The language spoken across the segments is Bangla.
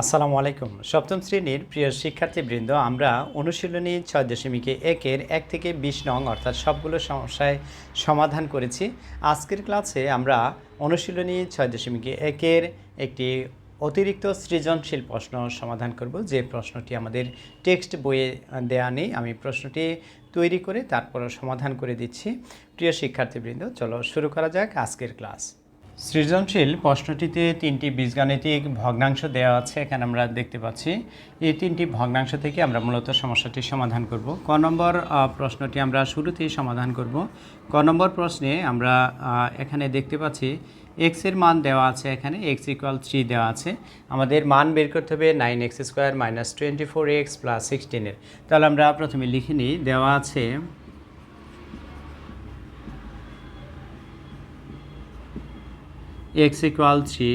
আসসালামু আলাইকুম। সপ্তম শ্রেণির প্রিয় শিক্ষার্থীবৃন্দ, আমরা অনুশীলনী ছয় দশমিকে একের এক থেকে বিশ নং অর্থাৎ সবগুলো সমস্যায় সমাধান করেছি। আজকের ক্লাসে আমরা অনুশীলনী ছয় দশমিকে একের একটি অতিরিক্ত সৃজনশীল প্রশ্ন সমাধান করব। যে প্রশ্নটি আমাদের টেক্সট বইয়ে দেয়া নেই, আমি প্রশ্নটি তৈরি করে তারপর সমাধান করে দিচ্ছি। প্রিয় শিক্ষার্থীবৃন্দ, চলো শুরু করা যাক আজকের ক্লাস। সৃজনশীল প্রশ্নটিতে তিনটি বীজগাণিতিক ভগ্নাংশ দেওয়া আছে, এখানে আমরা দেখতে পাচ্ছি। এই তিনটি ভগ্নাংশ থেকে আমরা মূলত সমস্যাটি সমাধান করব। ক নম্বর প্রশ্নটি আমরা শুরুতেই সমাধান করব। ক নম্বর প্রশ্নে আমরা এখানে দেখতে পাচ্ছি এক্সের মান দেওয়া আছে, এখানে এক্স ইকুয়াল থ্রি দেওয়া আছে। আমাদের মান বের করতে হবে nine X square minus twenty four X plus সিক্সটিনের তাহলে আমরা প্রথমে লিখে নিই, দেওয়া আছে এক্স ইকুয়াল থ্রি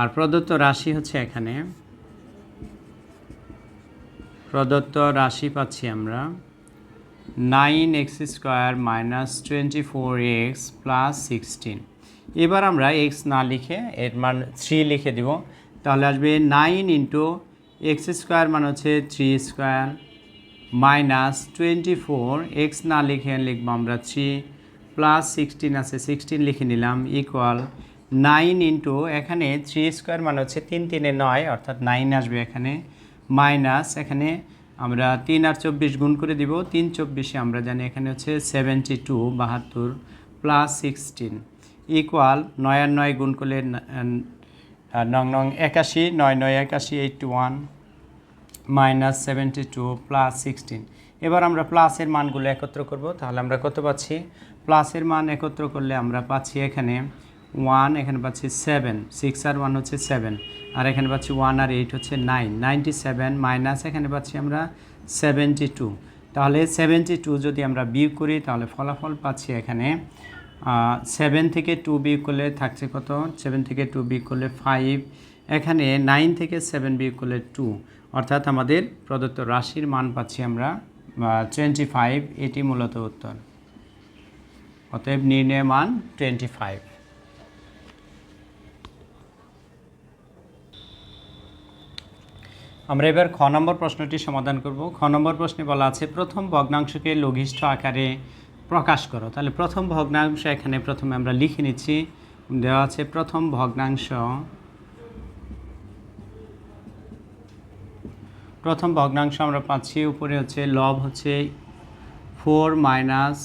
আর প্রদত্ত রাশি হচ্ছে এখানে। প্রদত্ত রাশি পাচ্ছি আমরা nine X square minus twenty four X plus sixteen এবার আমরা এক্স না লিখে এর মান থ্রি লিখে দিব। তাহলে আসবে নাইন ইন্টু এক্স স্কোয়ার মানে হচ্ছে three square minus twenty four X না লিখে লিখব আমরা থ্রি প্লাস সিক্সটিন আছে সিক্সটিন লিখে নিলাম ইকুয়াল নাইন ইন্টু এখানে থ্রি স্কোয়ার মানে হচ্ছে তিন তিনে নয়, অর্থাৎ নাইন আসবে এখানে মাইনাস এখানে আমরা তিন আর চব্বিশ গুণ করে দিব, তিন চব্বিশে আমরা জানি এখানে হচ্ছে সেভেন্টি টু বাহাত্তর প্লাস সিক্সটিন ইকুয়াল নয় আর নয় গুণ করলে ন- নং একাশি, নয় নয় একাশি eighty one minus seventy two plus sixteen এবার আমরা প্লাসের মানগুলো একত্র করব, তাহলে আমরা কত পাচ্ছি? প্লাসের মান একত্র করলে আমরা পাচ্ছি এখানে ওয়ান এখানে পাচ্ছি সেভেন সিক্স আর ওয়ান হচ্ছে সেভেন আর এখানে পাচ্ছি ওয়ান আর এইট হচ্ছে নাইন নাইনটি সেভেন মাইনাস এখানে পাচ্ছি আমরা সেভেন্টি টু তাহলে সেভেন্টি টু যদি আমরা বিয়োগ করি, তাহলে ফলাফল পাচ্ছি এখানে সেভেন থেকে টু বিয়োগ করলে থাকছে কত? সেভেন থেকে টু বিয়োগ করলে ফাইভ এখানে নাইন থেকে সেভেন বিয়োগ করলে টু অর্থাৎ আমাদের প্রদত্ত রাশির মান পাচ্ছি আমরা টোয়েন্টি ফাইভ এটি মূলত উত্তর। অতএব নির্ণয় মান টোয়েন্টি ফাইভ আমরা এবার খ নম্বর প্রশ্নটি সমাধান করব। খ নম্বর প্রশ্নে বলা আছে, প্রথম ভগ্নাংশকে লঘিষ্ঠ আকারে প্রকাশ করো। তাহলে প্রথম ভগ্নাংশ এখানে প্রথমে আমরা লিখে নিচ্ছি। দেওয়া আছে, প্রথম ভগ্নাংশ প্রথম ভগ্নাংশ আমরা পাচ্ছি। উপরে হচ্ছে লব হচ্ছে four minus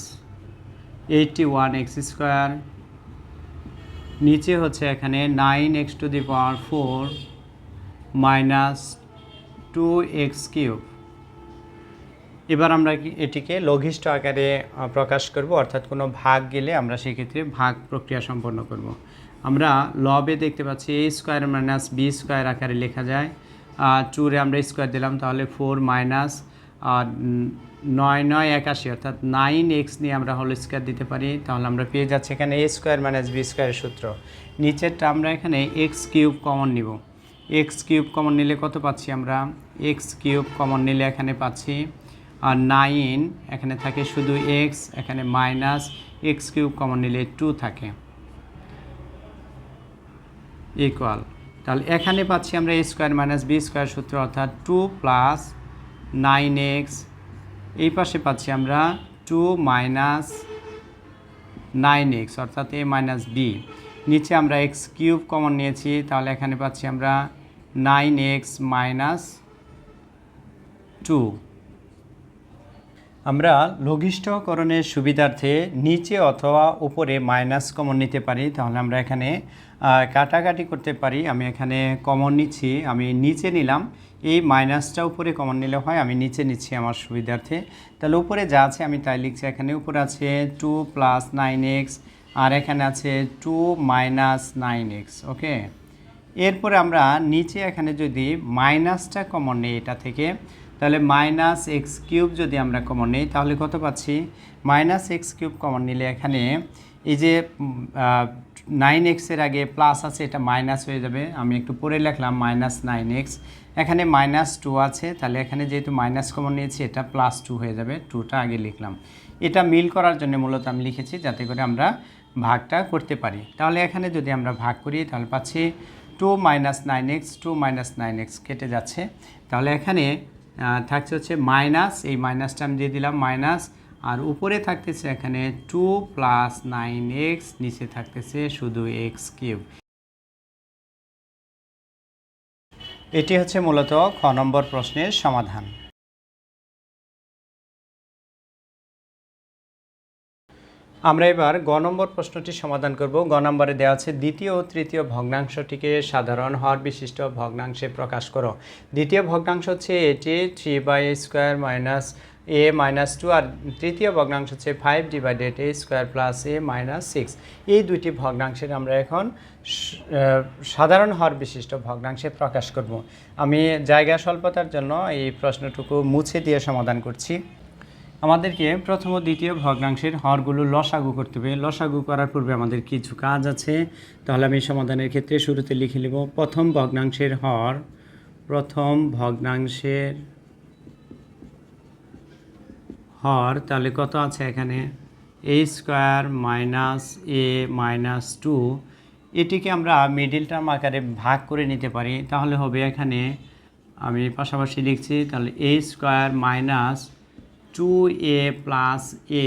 eighty one X square নিচে হচ্ছে এখানে nine X to the power four minus two X cube এবার আমরা এটিকে লঘিষ্ঠ আকারে প্রকাশ করব, অর্থাৎ কোনো ভাগ গেলে আমরা সেক্ষেত্রে ভাগ প্রক্রিয়া সম্পন্ন করব। আমরা লবে দেখতে পাচ্ছি A square minus B square আকারে লেখা যায়। টুরে আমরা স্কোয়ার দিলাম, তাহলে ফোর মাইনাস নয় নয়, একাশি, অর্থাৎ নাইন এক্স নিয়ে আমরা হোল স্কোয়ার দিতে পারি, তাহলে আমরা পেয়ে যাচ্ছি এখানে এ স্কোয়ার মাইনাস বি স্কোয়ারের সূত্র। নিচেরটা আমরা এখানে এক্স কিউব কমন নিব। এক্স কিউব কমন নিলে কত পাচ্ছি আমরা? এক্স কিউব কমন নিলে এখানে পাচ্ছি, আর নাইন এখানে থাকে শুধু এক্স এখানে মাইনাস এক্স কিউব কমন নিলে টু থাকে। ইকুয়াল তাহলে এখানে পাচ্ছি আমরা A square minus B square সূত্র, অর্থাৎ টু প্লাস নাইন এক্স, এই পাশে পাচ্ছি আমরা টু মাইনাস নাইন এক্স, অর্থাৎ এ মাইনাস বি। নিচে আমরা এক্স কিউব কমন নিয়েছি, তাহলে এখানে পাচ্ছি আমরা নাইন এক্স মাইনাস টু। আমরা লঘিষ্ঠকরণের সুবিধার্থে নিচে অথবা উপরে মাইনাস কমন নিতে পারি, তাহলে আমরা এখানে কাটাকাটি করতে পারি। আমি এখানে কমন নিচ্ছি। আমি নিচে নিলাম। এই মাইনাসটা উপরে কমন নিলে হয়, আমি নিচে নিচ্ছি আমার সুবিধার্থে। তাহলে উপরে যা আছে আমি তাই লিখছি। এখানে উপরে আছে টু প্লাস নাইন এক্স আর এখানে আছে two minus nine X okay এরপরে আমরা নিচে এখানে যদি মাইনাসটা কমন নেই এটা থেকে তাহলে মাইনাস এক্স কিউব যদি আমরা কমন নিই, তাহলে কত পাচ্ছি? মাইনাস এক্স কিউব কমন নিলে এখানে এই যে নাইন এক্সের আগে প্লাস আছে, এটা মাইনাস হয়ে যাবে। আমি একটু পরে লিখলাম মাইনাস নাইন এক্স এখানে মাইনাস টু আছে, তাহলে এখানে যেহেতু মাইনাস কমন নিয়েছি, এটা প্লাস টু হয়ে যাবে। টুটা আগে লিখলাম। এটা মিল করার জন্য মূলত আমি লিখেছি, যাতে করে আমরা ভাগটা করতে পারি। তাহলে এখানে যদি আমরা ভাগ করি, তাহলে পাচ্ছি two minus nine X two minus nine X কেটে যাচ্ছে। তাহলে এখানে থাকছে হচ্ছে মাইনাস এই মাইনাসটা আমি দিয়ে দিলাম মাইনাস আর উপরে থাকতেছে এখানে টু প্লাস নাইন এক্স নিচে থাকতেছে শুধু এক্স কিউব এটি হচ্ছে মূলত খ নম্বর প্রশ্নের সমাধান। আমরা এবার গ নম্বর প্রশ্নটি সমাধান করব। গ নম্বরে দেওয়া আছে, দ্বিতীয় ও তৃতীয় ভগ্নাংশটিকে সাধারণ হর বিশিষ্ট ভগ্নাংশে প্রকাশ করো। দ্বিতীয় ভগ্নাংশ হচ্ছে এটি three by square minus A minus two, আর তৃতীয় ভগ্নাংশ হচ্ছে five divided A square plus A minus six. এই দুইটি ভগ্নাংশের আমরা এখন সাধারণ হর বিশিষ্ট ভগ্নাংশে প্রকাশ করব। আমি জায়গা স্বল্পতার জন্য এই প্রশ্নটুকু মুছে দিয়ে সমাধান করছি। আমাদেরকে প্রথম ও দ্বিতীয় ভগ্নাংশের হরগুলো লসাগু করতে হবে। লসাগু করার পূর্বে আমাদের কিছু কাজ আছে। তাহলে আমি সমাধানের ক্ষেত্রে শুরুতে লিখে নেব। প্রথম ভগ্নাংশের হর, প্রথম ভগ্নাংশের হর, তাহলে কত আছে এখানে? A square minus A minus two এটিকে আমরা মিডিল টার্ম আকারে ভাগ করে নিতে পারি। তাহলে হবে এখানে আমি পাশাপাশি লিখছি, তাহলে A square minus two A plus A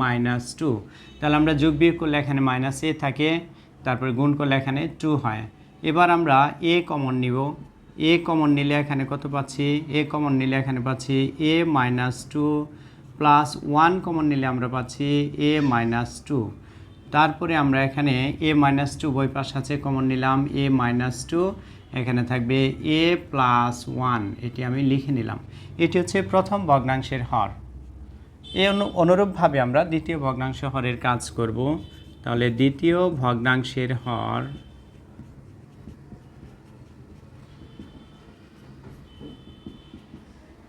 minus two তাহলে আমরা যোগ বিয়োগ করলে এখানে মাইনাস এ থাকে, তারপরে গুণ করলে এখানে টু হয়। এবার আমরা এ কমন নিব। এ কমন নিলে এখানে কত পাচ্ছি? এ কমন নিলে এখানে পাচ্ছি A minus two plus one common নিলে আমরা পাচ্ছি এ মাইনাস টু তারপরে আমরা এখানে এ মাইনাস টু বই পাশ আছে কমন নিলাম এ মাইনাস টু এখানে থাকবে এ প্লাস ওয়ান এটি আমি লিখে নিলাম। এটি হচ্ছে প্রথম ভগ্নাংশের হর। এই অনু- অনুরূপভাবে আমরা দ্বিতীয় ভগ্নাংশ হরের কাজ করব। তাহলে দ্বিতীয় ভগ্নাংশের হর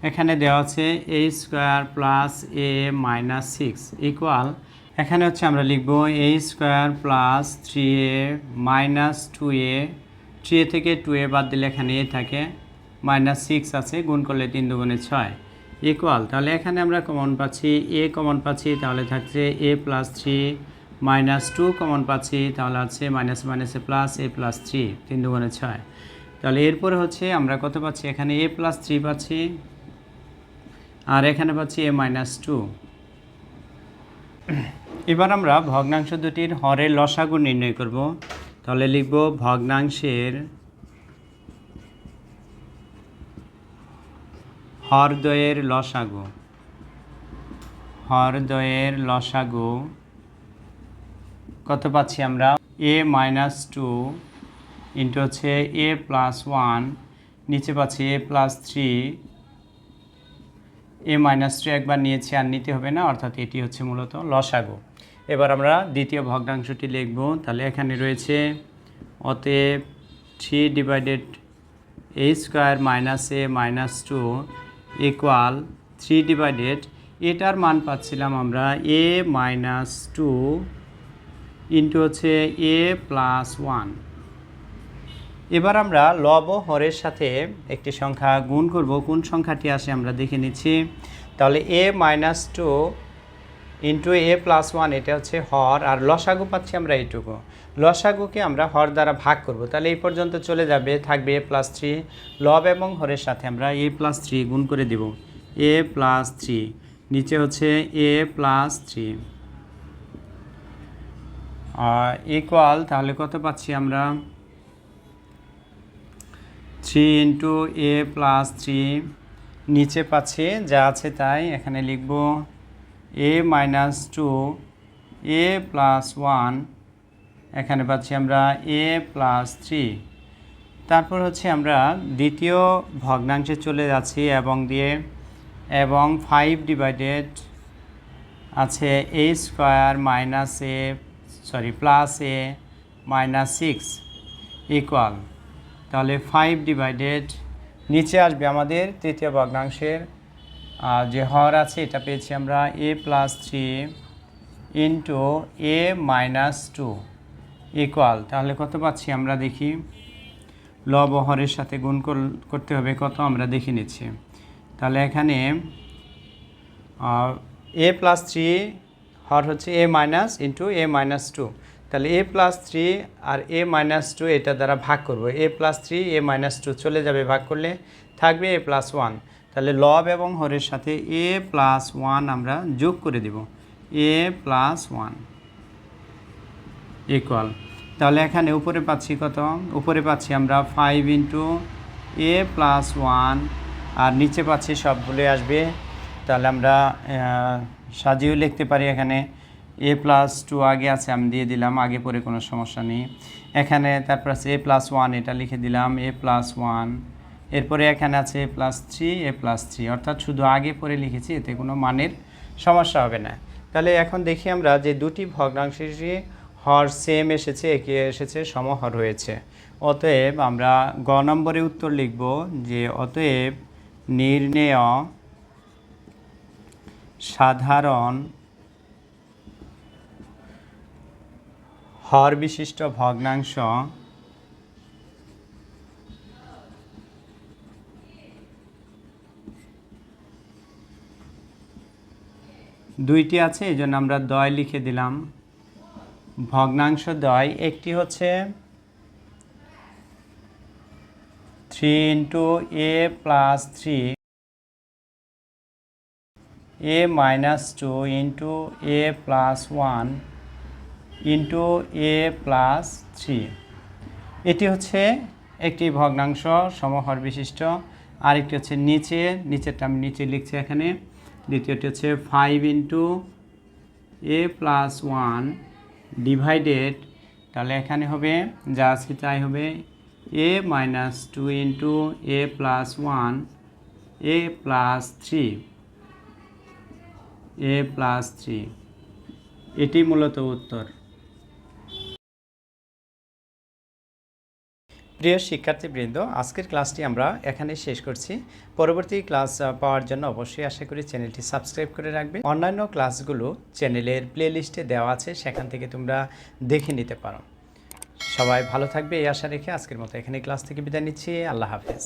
এখানে দেওয়া আছে A square plus A minus six equal এখানে হচ্ছে আমরা লিখব A square plus three A minus two A three A থেকে টু এ বাদ দিলে এখানে এ থাকে। মাইনাস সিক্স আছে, গুণ করলে তিন দুগুণে ছয়। ইকুয়াল তাহলে এখানে আমরা কমন পাচ্ছি এ কমন পাচ্ছি, তাহলে থাকছে A plus three minus two common পাচ্ছি, তাহলে আছে মাইনাস মাইনাসে প্লাস এ প্লাস থ্রি তিন দুগুণে ছয়। তাহলে এরপরে হচ্ছে আমরা কত পাচ্ছি? এখানে এ প্লাস থ্রি পাচ্ছি, আর এখানে পাচ্ছি এ মাইনাস টু এবার আমরা ভগ্নাংশ দুটির হরের লসাগু নির্ণয় করব। তাহলে লিখব ভগ্নাংশের হরদয়ের লসাগু। হরদয়ের লসাগু। কত পাচ্ছি আমরা? এ মাইনাস টু ইন্টু হচ্ছে এ প্লাস ওয়ান, নিচে পাচ্ছি A plus three. A minus two একবার নিয়েছি, আর নিতে হবে না, অর্থাৎ এটি হচ্ছে মূলত লসাগু। এবার আমরা দ্বিতীয় ভগ্নাংশটি লিখব। তাহলে এখানে রয়েছে অতএব three divided A square minus A minus two equal three divided এটার মান পাচ্ছিলাম আমরা এ মাইনাস টু ইন্টু হচ্ছে এ প্লাস ওয়ান এবার আমরা লব হরের সাথে একটি সংখ্যা গুণ করব। কোন সংখ্যাটি আসে আমরা দেখে নিচ্ছি। তাহলে A minus two into A plus one এটা হচ্ছে হর, আর লসাগু পাচ্ছি আমরা এইটুকু। লসাগুকে আমরা হর দ্বারা ভাগ করব। তাহলে এই পর্যন্ত চলে যাবে, থাকবে এ প্লাস থ্রি লব এবং হরের সাথে আমরা এ প্লাস থ্রি গুণ করে দেব। এ প্লাস থ্রি নিচে হচ্ছে এ প্লাস থ্রি ইকুয়াল তাহলে কত পাচ্ছি আমরা? Three into A plus three নিচে পাচ্ছি, যা আছে তাই, এখানে লিখব A minus two A plus one এখানে পাচ্ছি আমরা এ প্লাস থ্রি তারপর হচ্ছে আমরা দ্বিতীয় ভগ্নাংশে চলে যাচ্ছি এবং দিয়ে, এবং ফাইভ ডিভাইডেড আছে A square minus A sorry plus A minus six equal তাহলে ফাইভ ডিভাইডেড নিচে আসবে আমাদের তৃতীয় ভগ্নাংশের যে হর আছে, এটা পেয়েছি আমরা A plus three into A minus two equal তাহলে কত পাচ্ছি আমরা দেখি? লব হরের সাথে গুণ কর- করতে হবে কত? আমরা দেখে নিচ্ছি। তাহলে এখানে এ প্লাস থ্রি হর হচ্ছে A minus into A minus two তাহলে এ প্লাস থ্রি আর এ মাইনাস টু এটা দ্বারা ভাগ করব। A plus three A minus two চলে যাবে ভাগ করলে থাকবে এ প্লাস ওয়ান তাহলে লব এবং হরের সাথে এ প্লাস ওয়ান আমরা যোগ করে দেব। এ প্লাস ওয়ান ইকুয়াল তাহলে এখানে উপরে পাচ্ছি কত? উপরে পাচ্ছি আমরা five into A plus one আর নিচে পাচ্ছি সবগুলোই আসবে। তাহলে আমরা সাজিয়েও লিখতে পারি এখানে এ প্লাস টু আগে আছে, আমি দিয়ে দিলাম, আগে পরে কোনো সমস্যা নেই। এখানে তারপর আছে এ প্লাস ওয়ান এটা লিখে দিলাম এ প্লাস ওয়ান এরপরে এখানে আছে A plus three A plus three অর্থাৎ শুধু আগে পরে লিখেছি, এতে কোনো মানের সমস্যা হবে না। তাহলে এখন দেখি আমরা যে দুটি ভগ্নাংশেরই হর সেম এসেছে, একে এসেছে, সমহর হয়েছে অতএব আমরা গ নম্বরে উত্তর লিখব যে অতএব নির্ণেয় সাধারণ হর বিশিষ্ট ভগ্নাংশ দুইটি আছে, এই জন্য আমরা দয় লিখে দিলাম। ভগ্নাংশ দয়, একটি হচ্ছে three into A plus three A minus two into A plus one into A plus three এটি হচ্ছে একটি ভগ্নাংশ সমহর বিশিষ্ট, আরেকটি হচ্ছে নিচে, নিচেরটা আমি নিচে লিখছি এখানে। দ্বিতীয়টি হচ্ছে five into A plus one divided তাহলে এখানে হবে, যা আছে তাই হবে A minus two into A plus one A plus three A plus three এটি মূলত উত্তর। প্রিয় শিক্ষার্থীবৃন্দ, আজকের ক্লাসটি আমরা এখানে শেষ করছি। পরবর্তী ক্লাস পাওয়ার জন্য অবশ্যই আশা করি চ্যানেলটি সাবস্ক্রাইব করে রাখবে। অন্যান্য ক্লাসগুলো চ্যানেলের প্লেলিস্টে দেওয়া আছে, সেখান থেকে তোমরা দেখে নিতে পারো। সবাই ভালো থাকবে, এই আশা রেখে আজকের মতো এখানে ক্লাস থেকে বিদায় নিচ্ছি। আল্লাহ হাফেজ।